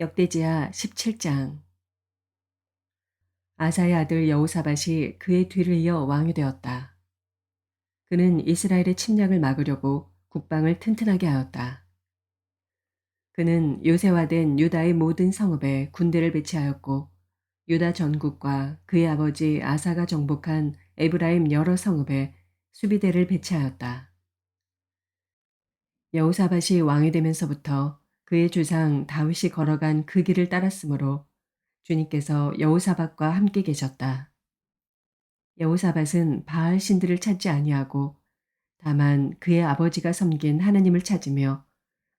역대지하 17장 아사의 아들 여호사밧이 그의 뒤를 이어 왕이 되었다. 그는 이스라엘의 침략을 막으려고 국방을 튼튼하게 하였다. 그는 요새화된 유다의 모든 성읍에 군대를 배치하였고 유다 전국과 그의 아버지 아사가 정복한 에브라임 여러 성읍에 수비대를 배치하였다. 여호사밧이 왕이 되면서부터 그의 주상 다윗이 걸어간 그 길을 따랐으므로 주님께서 여호사밧과 함께 계셨다. 여호사밧은 바알 신들을 찾지 아니하고 다만 그의 아버지가 섬긴 하나님을 찾으며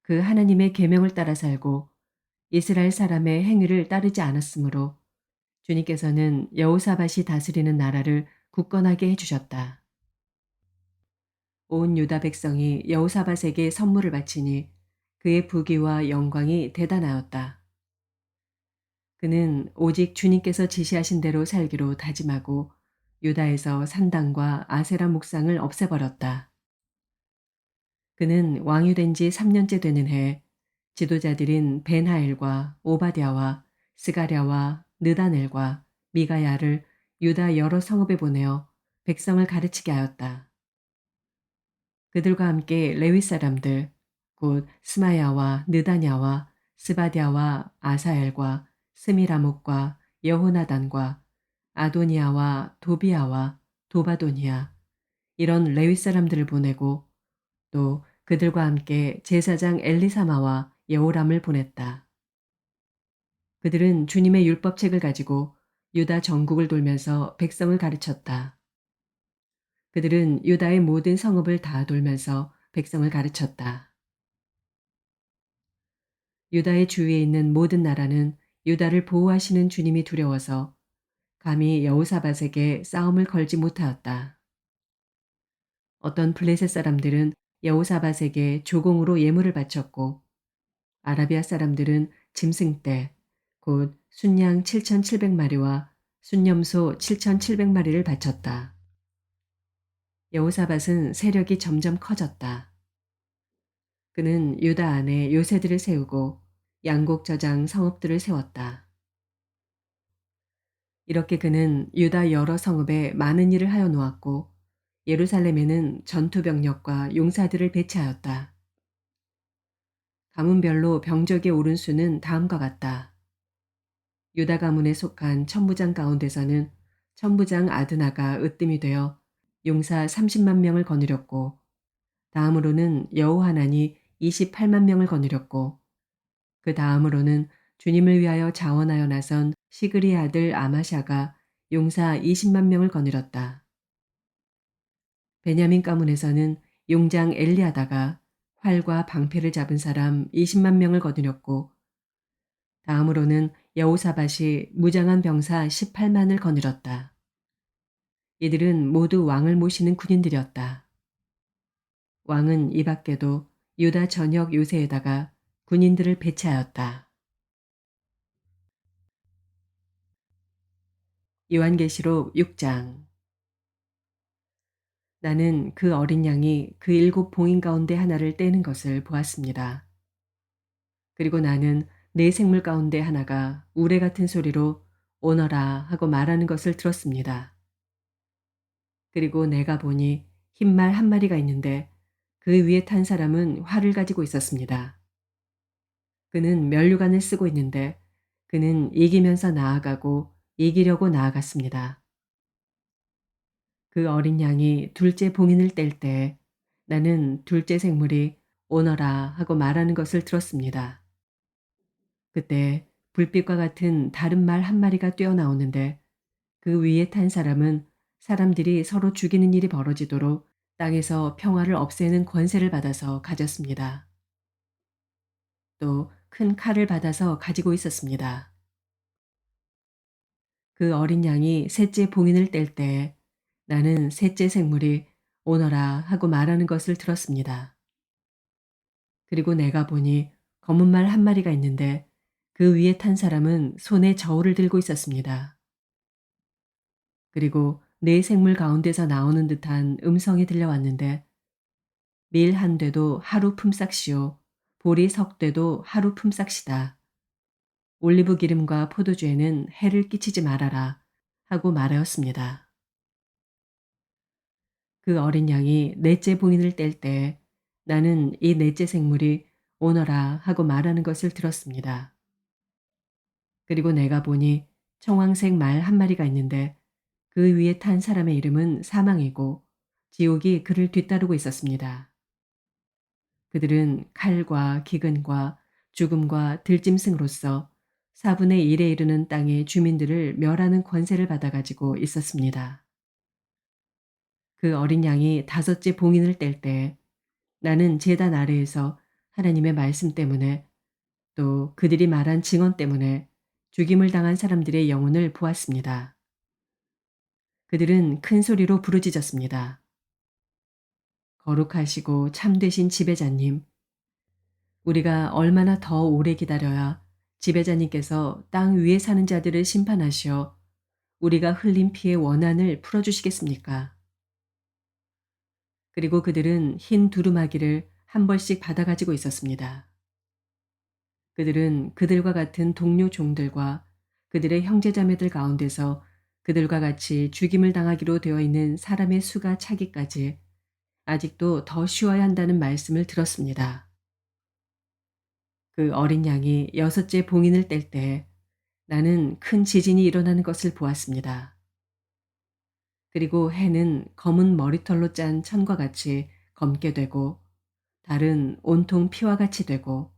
그 하나님의 계명을 따라 살고 이스라엘 사람의 행위를 따르지 않았으므로 주님께서는 여호사밧이 다스리는 나라를 굳건하게 해주셨다. 온 유다 백성이 여호사밧에게 선물을 바치니 그의 부귀와 영광이 대단하였다. 그는 오직 주님께서 지시하신 대로 살기로 다짐하고 유다에서 산당과 아세라 묵상을 없애버렸다. 그는 왕이 된 지 3년째 되는 해 지도자들인 벤하엘과 오바댜와 스가랴와 느다넬과 미가야를 유다 여러 성읍에 보내어 백성을 가르치게 하였다. 그들과 함께 레위 사람들 곧 스마야와 느다냐와 스바디아와 아사엘과 스미라목과 여호나단과 아도니아와 도비아와 도바도니아 이런 레위 사람들을 보내고 또 그들과 함께 제사장 엘리사마와 여호람을 보냈다. 그들은 주님의 율법책을 가지고 유다 전국을 돌면서 백성을 가르쳤다. 그들은 유다의 모든 성읍을 다 돌면서 백성을 가르쳤다. 유다의 주위에 있는 모든 나라는 유다를 보호하시는 주님이 두려워서 감히 여호사밧에게 싸움을 걸지 못하였다. 어떤 블레셋 사람들은 여호사밧에게 조공으로 예물을 바쳤고 아라비아 사람들은 짐승떼 곧 순양 7,700마리와 순념소 7,700마리를 바쳤다. 여호사밧은 세력이 점점 커졌다. 그는 유다 안에 요새들을 세우고 양곡 저장 성읍들을 세웠다. 이렇게 그는 유다 여러 성읍에 많은 일을 하여 놓았고 예루살렘에는 전투병력과 용사들을 배치하였다. 가문별로 병적의 오른 수는 다음과 같다. 유다 가문에 속한 천부장 가운데서는 천부장 아드나가 으뜸이 되어 용사 30만 명을 거느렸고 다음으로는 여호하난이 28만 명을 거느렸고 그 다음으로는 주님을 위하여 자원하여 나선 시그리 아들 아마샤가 용사 20만 명을 거느렸다. 베냐민 가문에서는 용장 엘리아다가 활과 방패를 잡은 사람 20만 명을 거느렸고 다음으로는 여우사밭이 무장한 병사 18만을 거느렸다. 이들은 모두 왕을 모시는 군인들이었다. 왕은 이 밖에도 유다 전역 요새에다가 군인들을 배치하였다. 요한계시록 6장 나는 그 어린 양이 그 일곱 봉인 가운데 하나를 떼는 것을 보았습니다. 그리고 나는 내 생물 가운데 하나가 우레 같은 소리로 오너라 하고 말하는 것을 들었습니다. 그리고 내가 보니 흰말 한 마리가 있는데 그 위에 탄 사람은 활을 가지고 있었습니다. 그는 면류관을 쓰고 있는데 그는 이기면서 나아가고 이기려고 나아갔습니다. 그 어린 양이 둘째 봉인을 뗄 때 나는 둘째 생물이 오너라 하고 말하는 것을 들었습니다. 그때 불빛과 같은 다른 말 한 마리가 뛰어나오는데 그 위에 탄 사람은 사람들이 서로 죽이는 일이 벌어지도록 땅에서 평화를 없애는 권세를 받아서 가졌습니다. 또 큰 칼을 받아서 가지고 있었습니다. 그 어린 양이 셋째 봉인을 뗄 때 나는 셋째 생물이 오너라 하고 말하는 것을 들었습니다. 그리고 내가 보니 검은 말 한 마리가 있는데 그 위에 탄 사람은 손에 저울을 들고 있었습니다. 그리고 내 생물 가운데서 나오는 듯한 음성이 들려왔는데 밀한 되도 하루 품삯이요 보리 석 되도 하루 품삯이다. 올리브 기름과 포도주에는 해를 끼치지 말아라 하고 말하였습니다. 그 어린 양이 넷째 봉인을 뗄 때 나는 이 넷째 생물이 오너라 하고 말하는 것을 들었습니다. 그리고 내가 보니 청황색 말 한 마리가 있는데 그 위에 탄 사람의 이름은 사망이고 지옥이 그를 뒤따르고 있었습니다. 그들은 칼과 기근과 죽음과 들짐승으로서 4분의 1에 이르는 땅의 주민들을 멸하는 권세를 받아가지고 있었습니다. 그 어린 양이 다섯째 봉인을 뗄 때 나는 재단 아래에서 하나님의 말씀 때문에 또 그들이 말한 증언 때문에 죽임을 당한 사람들의 영혼을 보았습니다. 그들은 큰 소리로 부르짖었습니다. 거룩하시고 참되신 지배자님, 우리가 얼마나 더 오래 기다려야 지배자님께서 땅 위에 사는 자들을 심판하시어 우리가 흘린 피의 원한을 풀어주시겠습니까? 그리고 그들은 흰 두루마기를 한 벌씩 받아 가지고 있었습니다. 그들은 그들과 같은 동료 종들과 그들의 형제자매들 가운데서 그들과 같이 죽임을 당하기로 되어 있는 사람의 수가 차기까지 아직도 더 쉬어야 한다는 말씀을 들었습니다. 그 어린 양이 여섯째 봉인을 뗄 때 나는 큰 지진이 일어나는 것을 보았습니다. 그리고 해는 검은 머리털로 짠 천과 같이 검게 되고 달은 온통 피와 같이 되고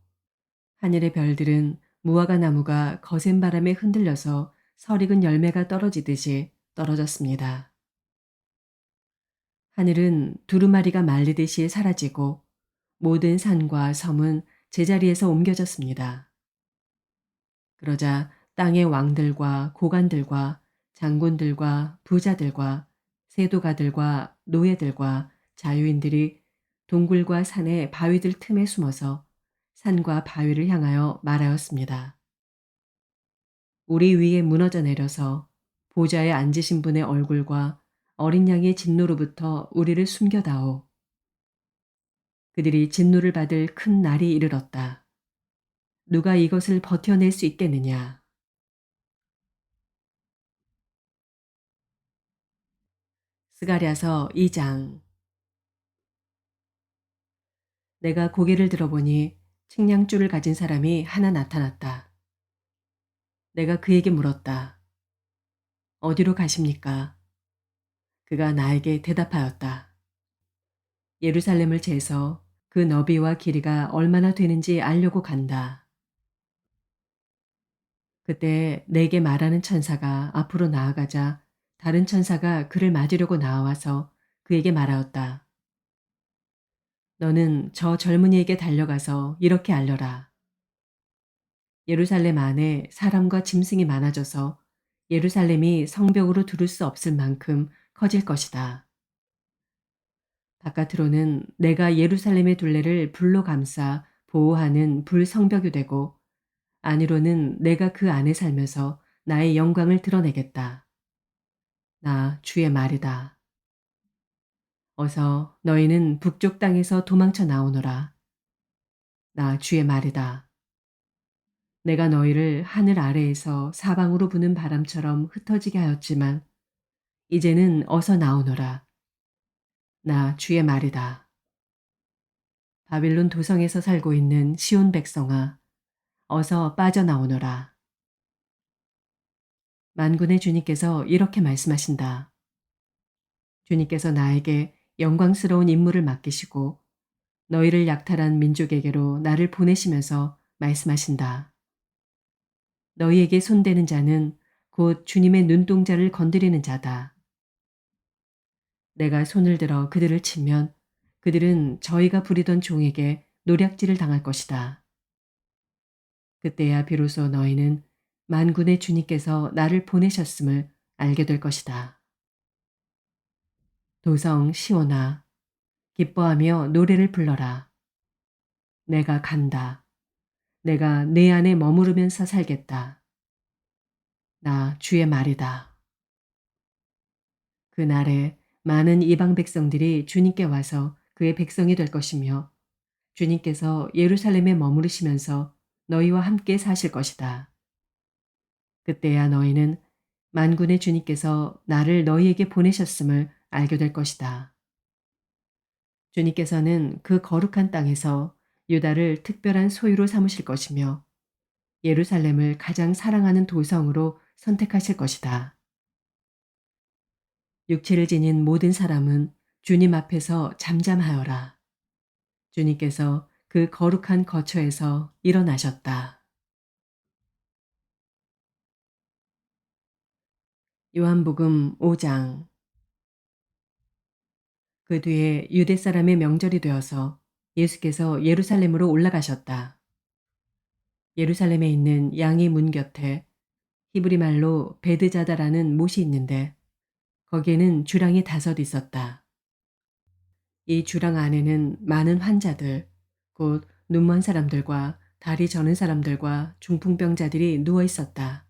하늘의 별들은 무화과 나무가 거센 바람에 흔들려서 설익은 열매가 떨어지듯이 떨어졌습니다. 하늘은 두루마리가 말리듯이 사라지고 모든 산과 섬은 제자리에서 옮겨졌습니다. 그러자 땅의 왕들과 고관들과 장군들과 부자들과 세도가들과 노예들과 자유인들이 동굴과 산의 바위들 틈에 숨어서 산과 바위를 향하여 말하였습니다. 우리 위에 무너져 내려서 보좌에 앉으신 분의 얼굴과 어린 양의 진노로부터 우리를 숨겨다오. 그들이 진노를 받을 큰 날이 이르렀다. 누가 이것을 버텨낼 수 있겠느냐? 스가랴서 2장 내가 고개를 들어보니 측량줄을 가진 사람이 하나 나타났다. 내가 그에게 물었다. 어디로 가십니까? 그가 나에게 대답하였다. 예루살렘을 재서 그 너비와 길이가 얼마나 되는지 알려고 간다. 그때 내게 말하는 천사가 앞으로 나아가자 다른 천사가 그를 맞으려고 나와서 그에게 말하였다. 너는 저 젊은이에게 달려가서 이렇게 알려라. 예루살렘 안에 사람과 짐승이 많아져서 예루살렘이 성벽으로 두를 수 없을 만큼 커질 것이다. 바깥으로는 내가 예루살렘의 둘레를 불로 감싸 보호하는 불성벽이 되고 안으로는 내가 그 안에 살면서 나의 영광을 드러내겠다. 나 주의 말이다. 어서 너희는 북쪽 땅에서 도망쳐 나오너라. 나 주의 말이다. 내가 너희를 하늘 아래에서 사방으로 부는 바람처럼 흩어지게 하였지만 이제는 어서 나오너라. 나 주의 말이다. 바빌론 도성에서 살고 있는 시온 백성아, 어서 빠져나오너라. 만군의 주님께서 이렇게 말씀하신다. 주님께서 나에게 영광스러운 임무를 맡기시고 너희를 약탈한 민족에게로 나를 보내시면서 말씀하신다. 너희에게 손대는 자는 곧 주님의 눈동자를 건드리는 자다. 내가 손을 들어 그들을 치면 그들은 저희가 부리던 종에게 노략질을 당할 것이다. 그때야 비로소 너희는 만군의 주님께서 나를 보내셨음을 알게 될 것이다. 도성 시오나 기뻐하며 노래를 불러라. 내가 간다. 내가 내 안에 머무르면서 살겠다. 나 주의 말이다. 그날에 많은 이방 백성들이 주님께 와서 그의 백성이 될 것이며 주님께서 예루살렘에 머무르시면서 너희와 함께 사실 것이다. 그때야 너희는 만군의 주님께서 나를 너희에게 보내셨음을 알게 될 것이다. 주님께서는 그 거룩한 땅에서 유다를 특별한 소유로 삼으실 것이며 예루살렘을 가장 사랑하는 도성으로 선택하실 것이다. 육체를 지닌 모든 사람은 주님 앞에서 잠잠하여라. 주님께서 그 거룩한 거처에서 일어나셨다. 요한복음 5장 그 뒤에 유대 사람의 명절이 되어서 예수께서 예루살렘으로 올라가셨다. 예루살렘에 있는 양의 문 곁에 히브리 말로 베드자다라는 못이 있는데 거기에는 주랑이 다섯 있었다. 이 주랑 안에는 많은 환자들, 곧 눈먼 사람들과 다리 저는 사람들과 중풍병자들이 누워 있었다.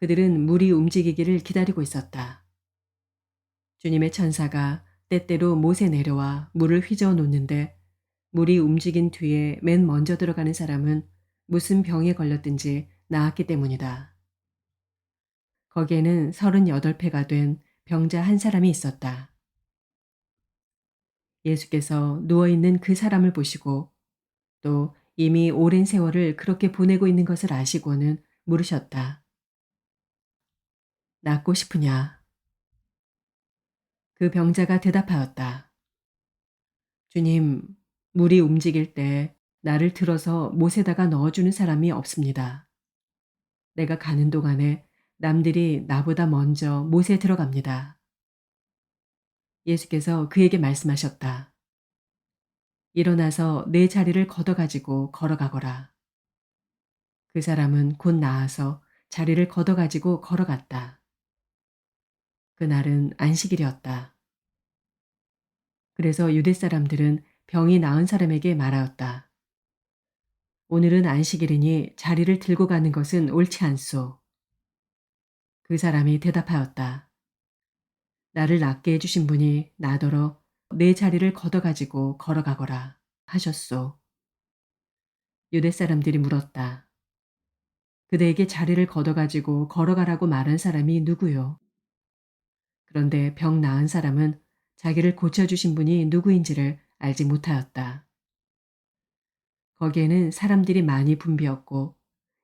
그들은 물이 움직이기를 기다리고 있었다. 주님의 천사가 때때로 못에 내려와 물을 휘저어 놓는데 물이 움직인 뒤에 맨 먼저 들어가는 사람은 무슨 병에 걸렸든지 나았기 때문이다. 거기에는 38패가 된 병자 한 사람이 있었다. 예수께서 누워있는 그 사람을 보시고 또 이미 오랜 세월을 그렇게 보내고 있는 것을 아시고는 물으셨다. 낫고 싶으냐? 그 병자가 대답하였다. 주님, 물이 움직일 때 나를 들어서 못에다가 넣어주는 사람이 없습니다. 내가 가는 동안에 남들이 나보다 먼저 못에 들어갑니다. 예수께서 그에게 말씀하셨다. 일어나서 내 자리를 걷어가지고 걸어가거라. 그 사람은 곧 나아서 자리를 걷어가지고 걸어갔다. 그날은 안식일이었다. 그래서 유대 사람들은 병이 나은 사람에게 말하였다. 오늘은 안식일이니 자리를 들고 가는 것은 옳지 않소. 그 사람이 대답하였다. 나를 낫게 해주신 분이 나더러 내 자리를 걷어가지고 걸어가거라 하셨소. 유대 사람들이 물었다. 그대에게 자리를 걷어가지고 걸어가라고 말한 사람이 누구요? 그런데 병 나은 사람은 자기를 고쳐주신 분이 누구인지를 알지 못하였다. 거기에는 사람들이 많이 붐비었고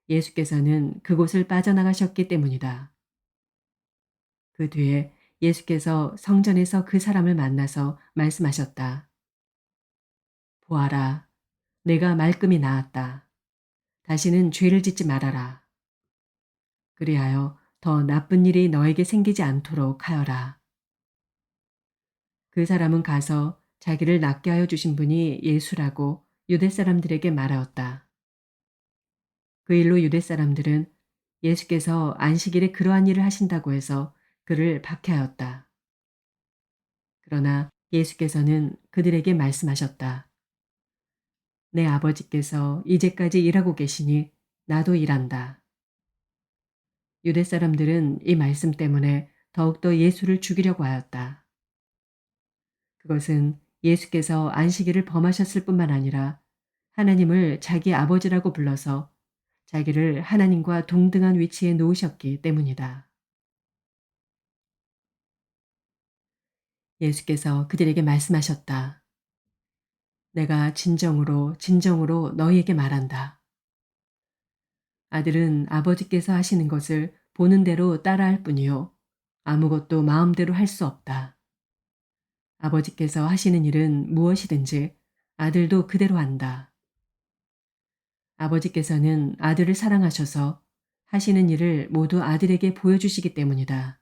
예수께서는 그곳을 빠져나가셨기 때문이다. 그 뒤에 예수께서 성전에서 그 사람을 만나서 말씀하셨다. 보아라, 내가 말끔히 나았다. 다시는 죄를 짓지 말아라. 그리하여 더 나쁜 일이 너에게 생기지 않도록 하여라. 그 사람은 가서 자기를 낫게 하여 주신 분이 예수라고 유대 사람들에게 말하였다. 그 일로 유대 사람들은 예수께서 안식일에 그러한 일을 하신다고 해서 그를 박해하였다. 그러나 예수께서는 그들에게 말씀하셨다. 내 아버지께서 이제까지 일하고 계시니 나도 일한다. 유대 사람들은 이 말씀 때문에 더욱더 예수를 죽이려고 하였다. 그것은 예수께서 안식일을 범하셨을 뿐만 아니라 하나님을 자기 아버지라고 불러서 자기를 하나님과 동등한 위치에 놓으셨기 때문이다. 예수께서 그들에게 말씀하셨다. 내가 진정으로 진정으로 너희에게 말한다. 아들은 아버지께서 하시는 것을 보는 대로 따라할 뿐이요. 아무것도 마음대로 할 수 없다. 아버지께서 하시는 일은 무엇이든지 아들도 그대로 한다. 아버지께서는 아들을 사랑하셔서 하시는 일을 모두 아들에게 보여주시기 때문이다.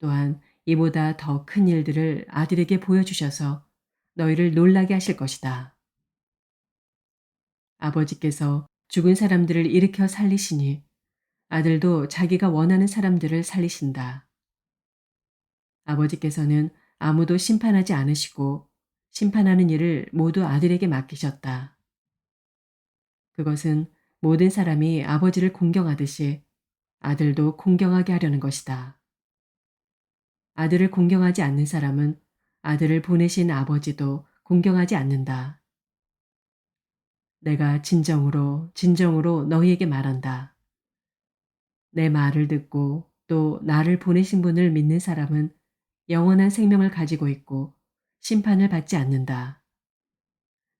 또한 이보다 더 큰 일들을 아들에게 보여주셔서 너희를 놀라게 하실 것이다. 아버지께서 죽은 사람들을 일으켜 살리시니 아들도 자기가 원하는 사람들을 살리신다. 아버지께서는 아무도 심판하지 않으시고 심판하는 일을 모두 아들에게 맡기셨다. 그것은 모든 사람이 아버지를 공경하듯이 아들도 공경하게 하려는 것이다. 아들을 공경하지 않는 사람은 아들을 보내신 아버지도 공경하지 않는다. 내가 진정으로 진정으로 너희에게 말한다. 내 말을 듣고 또 나를 보내신 분을 믿는 사람은 영원한 생명을 가지고 있고 심판을 받지 않는다.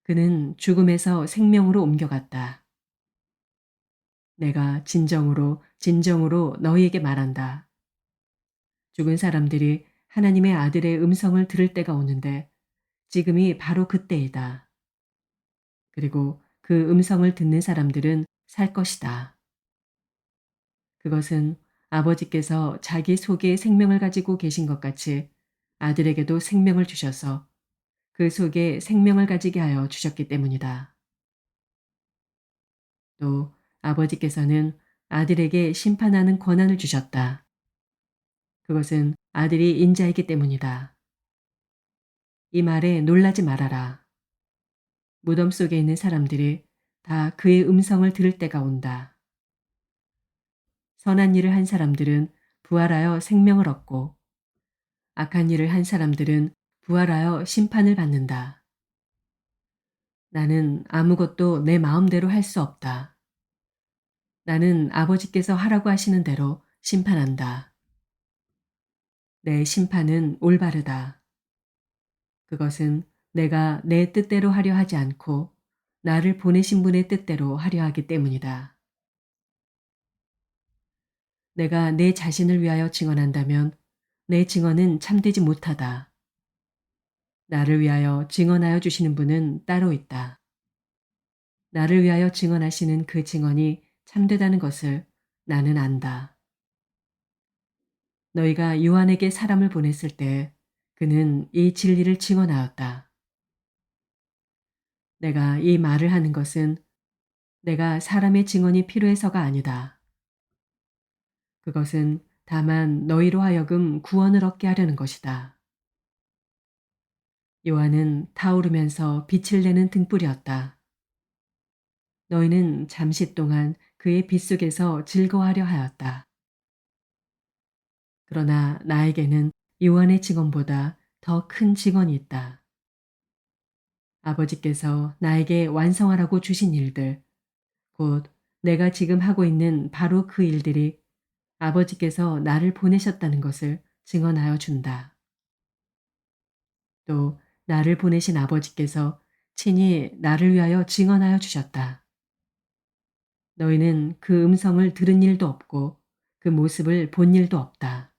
그는 죽음에서 생명으로 옮겨갔다. 내가 진정으로 진정으로 너희에게 말한다. 죽은 사람들이 하나님의 아들의 음성을 들을 때가 오는데 지금이 바로 그때이다. 그리고 그 음성을 듣는 사람들은 살 것이다. 그것은 아버지께서 자기 속에 생명을 가지고 계신 것 같이 아들에게도 생명을 주셔서 그 속에 생명을 가지게 하여 주셨기 때문이다. 또 아버지께서는 아들에게 심판하는 권한을 주셨다. 그것은 아들이 인자이기 때문이다. 이 말에 놀라지 말아라. 무덤 속에 있는 사람들이 다 그의 음성을 들을 때가 온다. 선한 일을 한 사람들은 부활하여 생명을 얻고 악한 일을 한 사람들은 부활하여 심판을 받는다. 나는 아무것도 내 마음대로 할 수 없다. 나는 아버지께서 하라고 하시는 대로 심판한다. 내 심판은 올바르다. 그것은 내가 내 뜻대로 하려 하지 않고 나를 보내신 분의 뜻대로 하려 하기 때문이다. 내가 내 자신을 위하여 증언한다면 내 증언은 참되지 못하다. 나를 위하여 증언하여 주시는 분은 따로 있다. 나를 위하여 증언하시는 그 증언이 참되다는 것을 나는 안다. 너희가 요한에게 사람을 보냈을 때 그는 이 진리를 증언하였다. 내가 이 말을 하는 것은 내가 사람의 증언이 필요해서가 아니다. 그것은 다만 너희로 하여금 구원을 얻게 하려는 것이다. 요한은 타오르면서 빛을 내는 등불이었다. 너희는 잠시 동안 그의 빛 속에서 즐거워하려 하였다. 그러나 나에게는 요한의 직원보다 더 큰 직원이 있다. 아버지께서 나에게 완성하라고 주신 일들, 곧 내가 지금 하고 있는 바로 그 일들이 아버지께서 나를 보내셨다는 것을 증언하여 준다. 또 나를 보내신 아버지께서 친히 나를 위하여 증언하여 주셨다. 너희는 그 음성을 들은 일도 없고 그 모습을 본 일도 없다.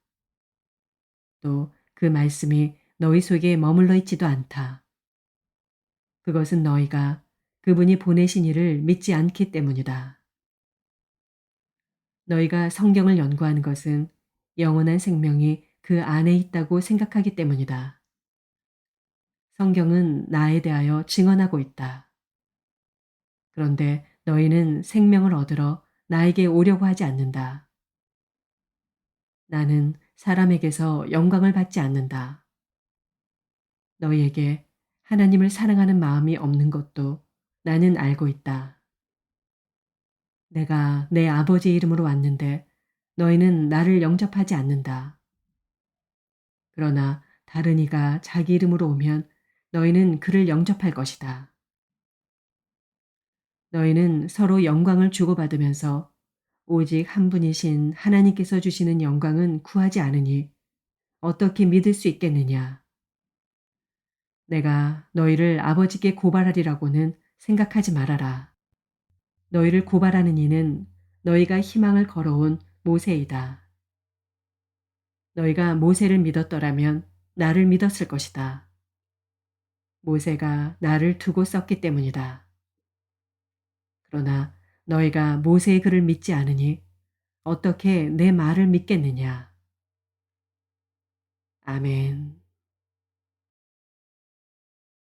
또 그 말씀이 너희 속에 머물러 있지도 않다. 그것은 너희가 그분이 보내신 이를 믿지 않기 때문이다. 너희가 성경을 연구하는 것은 영원한 생명이 그 안에 있다고 생각하기 때문이다. 성경은 나에 대하여 증언하고 있다. 그런데 너희는 생명을 얻으러 나에게 오려고 하지 않는다. 나는 사람에게서 영광을 받지 않는다. 너희에게 하나님을 사랑하는 마음이 없는 것도 나는 알고 있다. 내가 내 아버지 이름으로 왔는데 너희는 나를 영접하지 않는다. 그러나 다른 이가 자기 이름으로 오면 너희는 그를 영접할 것이다. 너희는 서로 영광을 주고받으면서 오직 한 분이신 하나님께서 주시는 영광은 구하지 않으니 어떻게 믿을 수 있겠느냐. 내가 너희를 아버지께 고발하리라고는 생각하지 말아라. 너희를 고발하는 이는 너희가 희망을 걸어온 모세이다. 너희가 모세를 믿었더라면 나를 믿었을 것이다. 모세가 나를 두고 썼기 때문이다. 그러나 너희가 모세의 글을 믿지 않으니 어떻게 내 말을 믿겠느냐. 아멘.